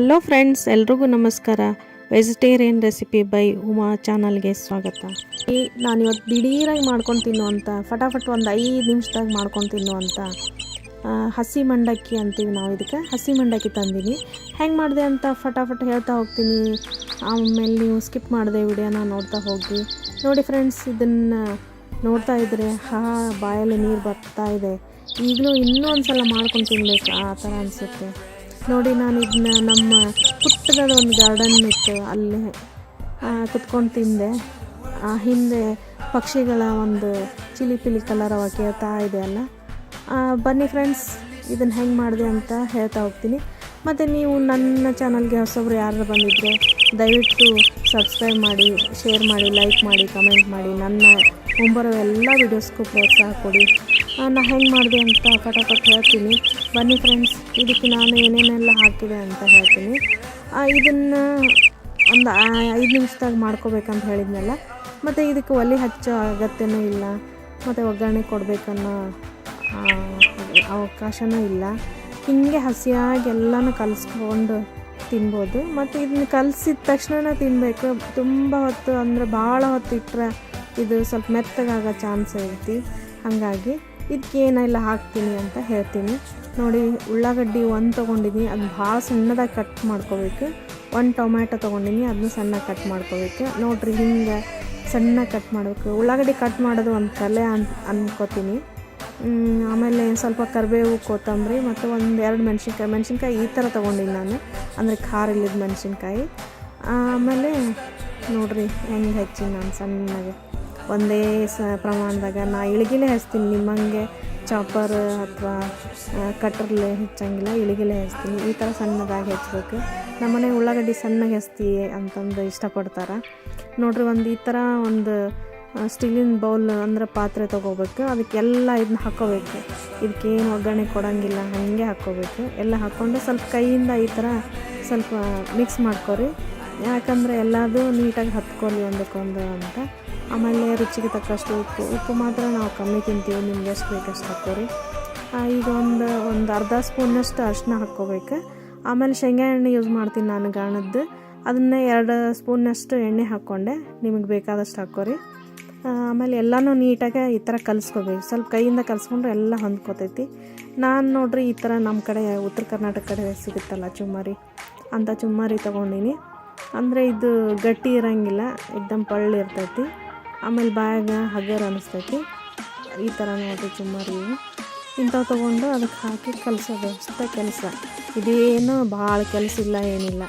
Hello friends ಎಲ್ರಿಗೂ ನಮಸ್ಕಾರ. Vegetarian recipe by Uma ಚಾನಲ್ಗೆ ಸ್ವಾಗತ. ಈ ನಾನು ಇವತ್ತು ದಿಢೀರಾಗಿ ಮಾಡ್ಕೊಂಡು ತಿನ್ನುವಂಥ ಫಟಾಫಟ್ ಒಂದು ಐದು ನಿಮಿಷದಾಗ ಮಾಡ್ಕೊಂಡು ತಿನ್ನುವಂಥ ಹಸಿ ಮಂಡಕ್ಕಿ ಅಂತೀವಿ ನಾವು ಇದಕ್ಕೆ. ಹಸಿ ಮಂಡಕ್ಕಿ ತಂದೀನಿ. ಹೆಂಗೆ ಮಾಡಿದೆ ಅಂತ ಫಟಾಫಟ್ ಹೇಳ್ತಾ ಹೋಗ್ತೀನಿ. ಆಮೇಲೆ ನೀವು ಸ್ಕಿಪ್ ಮಾಡಿದೆ ವಿಡಿಯೋನ ನೋಡ್ತಾ ಹೋಗಿ. ನೋಡಿ ಫ್ರೆಂಡ್ಸ್ ಇದನ್ನು ನೋಡ್ತಾ ಇದ್ದರೆ ಹಾ, ಬಾಯಲ್ಲಿ ನೀರು ಬರ್ತಾ ಇದೆ. ಈಗಲೂ ಇನ್ನೂ ಒಂದು ಸಲ ಮಾಡ್ಕೊಂಡು ತಿನ್ಬೇಕು, ಆ ಥರ ಅನಿಸುತ್ತೆ. ನೋಡಿ ನಾನು ಇದನ್ನ ನಮ್ಮ ಪುಟ್ಟದಾದ ಒಂದು ಗಾರ್ಡನ್ ಇತ್ತು ಅಲ್ಲಿ ಕುತ್ಕೊಂಡು ತಿಂದೆ. ಆ, ಹಿಂದೆ ಪಕ್ಷಿಗಳ ಒಂದು ಚಿಲಿ ಪಿಲಿ ಕಲರ್ ಅವ ಕೇಳ್ತಾ ಇದೆ ಅಲ್ಲ. ಬನ್ನಿ ಫ್ರೆಂಡ್ಸ್ ಇದನ್ನು ಹೆಂಗೆ ಮಾಡಿದೆ ಅಂತ ಹೇಳ್ತಾ ಹೋಗ್ತೀನಿ. ಮತ್ತು ನೀವು ನನ್ನ ಚಾನಲ್ಗೆ ಹೊಸೊಬ್ರು ಯಾರು ಬಂದಿದ್ದರೆ ದಯವಿಟ್ಟು ಸಬ್ಸ್ಕ್ರೈಬ್ ಮಾಡಿ ಶೇರ್ ಮಾಡಿ ಲೈಕ್ ಮಾಡಿ ಕಮೆಂಟ್ ಮಾಡಿ. ನನ್ನ ಮುಂಬರೋ ಎಲ್ಲ ವೀಡಿಯೋಸ್ಗೂ ಪ್ರೋತ್ಸಾಹ ಕೊಡಿ. ನಾನು ಹೆಂಗೆ ಮಾಡಿದೆ ಅಂತ ಪಟಾಪಟ್ ಹೇಳ್ತೀನಿ. ಬನ್ನಿ ಫ್ರೆಂಡ್ಸ್ ಇದಕ್ಕೆ ನಾನು ಏನೇನೆಲ್ಲ ಹಾಕಿದೆ ಅಂತ ಹೇಳ್ತೀನಿ. ಇದನ್ನು ಒಂದು ಐದು ನಿಮಿಷದಾಗ ಮಾಡ್ಕೋಬೇಕಂತ ಹೇಳಿದ್ನಲ್ಲ, ಮತ್ತು ಇದಕ್ಕೆ ಒಲೆ ಹಚ್ಚೋ ಅಗತ್ಯನೂ ಇಲ್ಲ, ಮತ್ತು ಒಗ್ಗರಣೆ ಕೊಡಬೇಕನ್ನೋ ಅವಕಾಶವೂ ಇಲ್ಲ. ಹಿಂಗೆ ಹಸಿಯಾಗಿ ಎಲ್ಲನೂ ಕಲಿಸ್ಕೊಂಡು ತಿನ್ಬೋದು. ಮತ್ತು ಇದನ್ನ ಕಲಸಿದ ತಕ್ಷಣ ತಿನ್ನಬೇಕು ತುಂಬ ಹೊತ್ತು ಅಂದರೆ ಭಾಳ ಹೊತ್ತು ಇಟ್ಟರೆ ಇದು ಸ್ವಲ್ಪ ಮೆತ್ತಗಾಗೋ ಚಾನ್ಸ್ ಐತಿ ಹಾಗಾಗಿ ಇದಕ್ಕೆ ಏನೆಲ್ಲ ಹಾಕ್ತೀನಿ ಅಂತ ಹೇಳ್ತೀನಿ. ನೋಡಿ, ಉಳ್ಳಾಗಡ್ಡಿ ಒಂದು ತೊಗೊಂಡಿದ್ದೀನಿ ಅದು ಭಾಳ ಸಣ್ಣದಾಗಿ ಕಟ್ ಮಾಡ್ಕೋಬೇಕು. ಒಂದು ಟೊಮ್ಯಾಟೊ ತೊಗೊಂಡಿನಿ ಅದನ್ನು ಸಣ್ಣ ಕಟ್ ಮಾಡ್ಕೋಬೇಕು. ನೋಡಿರಿ, ಹಿಂಗೆ ಸಣ್ಣ ಕಟ್ ಮಾಡಬೇಕು. ಉಳ್ಳಾಗಡ್ಡಿ ಕಟ್ ಮಾಡೋದು ಒಂದು ಕಲೆ ಅನ್, ಅನ್ಕೋತೀನಿ. ಆಮೇಲೆ ಸ್ವಲ್ಪ ಕರಿಬೇವು, ಕೊತ್ತಂಬರಿ ಮತ್ತು ಒಂದು ಎರಡು ಮೆಣಸಿನ್ಕಾಯಿ. ಮೆಣಸಿನ್ಕಾಯಿ ಈ ಥರ ತೊಗೊಂಡಿನಿ ನಾನು. ಅಂದರೆ ಖಾರ ಇಲ್ಲದ ಮೆಣಸಿನ್ಕಾಯಿ. ಆಮೇಲೆ ನೋಡಿರಿ, ಹೆಂಗೆ ಹೆಚ್ಚಿನ ನಾನು ಸಣ್ಣಗೆ. ಒಂದೇ ಸ ಪ್ರಮಾಣದಾಗ ನಾ ಇಳಿಗಿಲೆ ಹಚ್ತೀನಿ. ನಿಮ್ಮಂಗೆ ಚಾಪರ್ ಅಥವಾ ಕಟ್ರಲ್ಲೇ ಹೆಚ್ಚಂಗಿಲ್ಲ, ಇಳಿಗಿಲೆ ಹಚ್ತೀನಿ. ಈ ಥರ ಸಣ್ಣದಾಗಿ ಹೆಚ್ಚಬೇಕು ನಮ್ಮನೆ ಉಳ್ಳಾಗಡ್ಡಿ ಸಣ್ಣಗೆ ಹಚ್ತಿ ಅಂತಂದು ಇಷ್ಟಪಡ್ತಾರೆ. ನೋಡ್ರಿ ಒಂದು ಈ ಥರ ಒಂದು ಸ್ಟೀಲಿನ ಬೌಲ್ ಅಂದ್ರೆ ಪಾತ್ರೆ ತೊಗೋಬೇಕು. ಅದಕ್ಕೆಲ್ಲ ಇದನ್ನ ಹಾಕೋಬೇಕು. ಇದಕ್ಕೇನು ಒಗ್ಗರಣೆ ಕೊಡೋಂಗಿಲ್ಲ, ಹಾಗೆ ಹಾಕ್ಕೋಬೇಕು ಎಲ್ಲ ಹಾಕ್ಕೊಂಡು ಸ್ವಲ್ಪ ಕೈಯಿಂದ ಈ ಥರ ಸ್ವಲ್ಪ ಮಿಕ್ಸ್ ಮಾಡ್ಕೊರಿ. ಯಾಕಂದರೆ ಎಲ್ಲದೂ ನೀಟಾಗಿ ಹತ್ಕೊಳ್ಳಿ ಒಂದಕ್ಕೊಂದು ಅಂತ. ಆಮೇಲೆ ರುಚಿಗೆ ತಕ್ಕಷ್ಟು ಉಪ್ಪು. ಉಪ್ಪು ಮಾತ್ರ ನಾವು ಕಮ್ಮಿ ತಿಂತೀವಿ. ನಿಮ್ಗೆ ಎಷ್ಟು ಬೇಕಷ್ಟು ಹಾಕೋರಿ ಈಗ ಒಂದು ಒಂದು ಅರ್ಧ ಸ್ಪೂನಷ್ಟು ಅರಿಶಿನ ಹಾಕ್ಕೋಬೇಕು. ಆಮೇಲೆ ಶೇಂಗಾ ಎಣ್ಣೆ ಯೂಸ್ ಮಾಡ್ತೀನಿ ನಾನು ಗಾಣದ್ದು. ಅದನ್ನು ಎರಡು ಸ್ಪೂನಷ್ಟು ಎಣ್ಣೆ ಹಾಕ್ಕೊಂಡೆ. ನಿಮಗೆ ಬೇಕಾದಷ್ಟು ಹಾಕೋರಿ ಆಮೇಲೆ ಎಲ್ಲನೂ ನೀಟಾಗಿ ಈ ಥರ ಕಲಿಸ್ಕೋಬೇಕು. ಸ್ವಲ್ಪ ಕೈಯಿಂದ ಕಲಿಸ್ಕೊಂಡ್ರೆ ಎಲ್ಲ ಹೊಂದ್ಕೋತೈತಿ. ನಾನು ನೋಡ್ರಿ ಈ ಥರ ನಮ್ಮ ಕಡೆ ಉತ್ತರ ಕರ್ನಾಟಕ ಕಡೆ ಸಿಗುತ್ತಲ್ಲ ಚುಮ್ಮರಿ? ಅಂಥ ಚುಮ್ಮರಿ ತೊಗೊಂಡಿನಿ. ಅಂದರೆ ಇದು ಗಟ್ಟಿ ಇರೋಂಗಿಲ್ಲ, ಎಕ್ದಮ್ ಪಳ್ಳು ಇರ್ತೈತಿ. ಆಮೇಲೆ ಬಾಯಾಗ ಹಗರ್ ಅನಿಸ್ತೈತಿ. ಈ ಥರ ನೋಡ್ರಿ ಚುಮ್ಮರಿ ಇಂಥವು ತೊಗೊಂಡು ಅದಕ್ಕೆ ಹಾಕಿ ಕಲಿಸೋದು ಅಷ್ಟೇ ಕೆಲಸ. ಇದೇನು ಭಾಳ ಕೆಲಸ ಇಲ್ಲ, ಏನಿಲ್ಲ.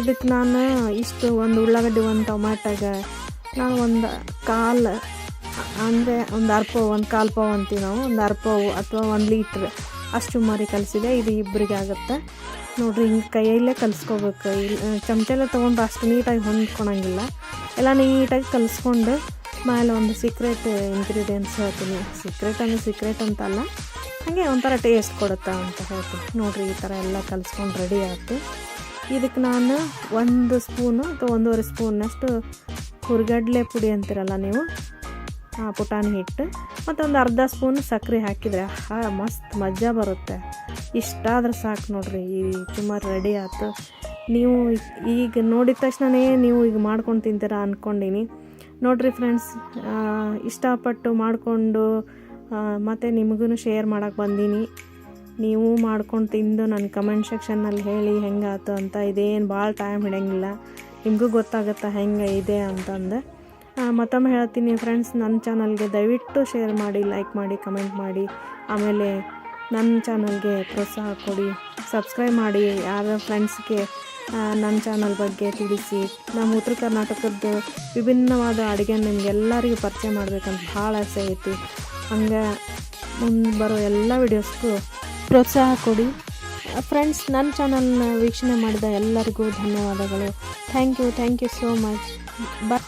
ಇದಕ್ಕೆ ನಾನು ಇಷ್ಟು ಒಂದು ಉಳ್ಳಾಗಡ್ಡಿ, ಒಂದು ಟೊಮ್ಯಾಟಾಗ ನಾನು ಒಂದು ಕಾಲು, ಅಂದರೆ ಒಂದು ಅರ್ಪವು, ಒಂದು ಕಾಲು ಪಾವು ಅಂತೀವಿ ನಾವು. ಒಂದು ಅರ್ಪವು ಅಥವಾ ಒಂದು ಲೀಟ್ರ್ ಅಷ್ಟು ಮರಿ ಕಲಿಸಿದೆ, ಇದು ಇಬ್ಬರಿಗೆ ಆಗುತ್ತೆ. ನೋಡಿರಿ, ಹಿಂಗೆ ಕೈಯಲ್ಲೇ ಕಲಿಸ್ಕೋಬೇಕು. ಚಮಚೆಲ್ಲ ತೊಗೊಂಡ್ರೆ ಅಷ್ಟು ನೀಟಾಗಿ ಹೊಂದ್ಕೊಳಂಗಿಲ್ಲ. ಎಲ್ಲ ನೀಟಾಗಿ ಕಲಿಸ್ಕೊಂಡು ಮೇಲೆ ಒಂದು ಸೀಕ್ರೆಟ್ ಇಂಗ್ರೀಡಿಯೆಂಟ್ಸ್ ಹೇಳ್ತೀನಿ. ಸೀಕ್ರೆಟ್ ಅಂದರೆ ಸೀಕ್ರೆಟ್ ಅಂತಲ್ಲ ಹಾಗೆ ಒಂಥರ ಟೇಸ್ಟ್ ಕೊಡುತ್ತಾ ಅಂತ ಹೇಳ್ತೀನಿ. ನೋಡಿರಿ, ಈ ಥರ ಎಲ್ಲ ಕಲಿಸ್ಕೊಂಡು ರೆಡಿ ಆಯ್ತು. ಇದಕ್ಕೆ ನಾನು ಒಂದು ಸ್ಪೂನು ಅಥವಾ ಒಂದೂವರೆ ಸ್ಪೂನಷ್ಟು ಹುರ್ಗಡ್ಲೆ ಪುಡಿ ಅಂತೀರಲ್ಲ ನೀವು ಪುಟಾಣಿ ಹಿಟ್ಟು ಮತ್ತು ಒಂದು ಅರ್ಧ ಸ್ಪೂನ್ ಸಕ್ಕರೆ ಹಾಕಿದರೆ ಹಾ ಮಸ್ತ್ ಮಜಾ ಬರುತ್ತೆ. ಇಷ್ಟಾದ್ರೆ ಸಾಕು ನೋಡ್ರಿ, ಈ ಸುಮಾರು ರೆಡಿ ಆಯ್ತು ನೀವು ಈಗ ನೋಡಿದ ತಕ್ಷಣವೇ ನೀವು ಈಗ ಮಾಡ್ಕೊಂಡು ತಿಂತೀರಾ ಅಂದ್ಕೊಂಡೀನಿ ನೋಡ್ರಿ ಫ್ರೆಂಡ್ಸ್ ಇಷ್ಟಪಟ್ಟು ಮಾಡಿಕೊಂಡು ಮತ್ತು ನಿಮಗೂ ಶೇರ್ ಮಾಡೋಕ್ಕೆ ಬಂದೀನಿ. ನೀವು ಮಾಡ್ಕೊಂಡು ತಿಂದು ನನ್ನ ಕಮೆಂಟ್ ಸೆಕ್ಷನ್ನಲ್ಲಿ ಹೇಳಿ ಹೆಂಗಾಯ್ತು ಅಂತ, ಇದೇನು ಭಾಳ ಟೈಮ್ ಹಿಡಂಗಿಲ್ಲ ನಿಮಗೂ ಗೊತ್ತಾಗುತ್ತೆ ಹೆಂಗೆ ಇದೆ ಅಂತಂದು. ಮತ್ತೊಮ್ಮೆ ಹೇಳ್ತೀನಿ ಫ್ರೆಂಡ್ಸ್ ನನ್ನ ಚಾನಲ್ಗೆ ದಯವಿಟ್ಟು ಶೇರ್ ಮಾಡಿ ಲೈಕ್ ಮಾಡಿ ಕಮೆಂಟ್ ಮಾಡಿ. ಆಮೇಲೆ ನನ್ನ ಚಾನಲ್ಗೆ ಪ್ರೋತ್ಸಾಹ ಕೊಡಿ. ಸಬ್ಸ್ಕ್ರೈಬ್ ಮಾಡಿ. ಯಾರ ಫ್ರೆಂಡ್ಸ್ಗೆ ನನ್ನ ಚಾನಲ್ ಬಗ್ಗೆ ತಿಳಿಸಿ. ನಮ್ಮ ಉತ್ತರ ಕರ್ನಾಟಕದ ವಿಭಿನ್ನವಾದ ಅಡುಗೆ ನಿಮಗೆಲ್ಲರಿಗೂ ಪರಿಚಯ ಮಾಡಬೇಕಂತ ಭಾಳ ಆಸೆ ಐತಿ. ಹಂಗೆ ಮುಂದೆ ಬರೋ ಎಲ್ಲ ವಿಡಿಯೋಸ್ಗೂ ಪ್ರೋತ್ಸಾಹ ಕೊಡಿ. ಫ್ರೆಂಡ್ಸ್ ನನ್ನ ಚಾನಲ್ನ ವೀಕ್ಷಣೆ ಮಾಡಿದ ಎಲ್ಲರಿಗೂ ಧನ್ಯವಾದಗಳು. Thank you thank you so much bye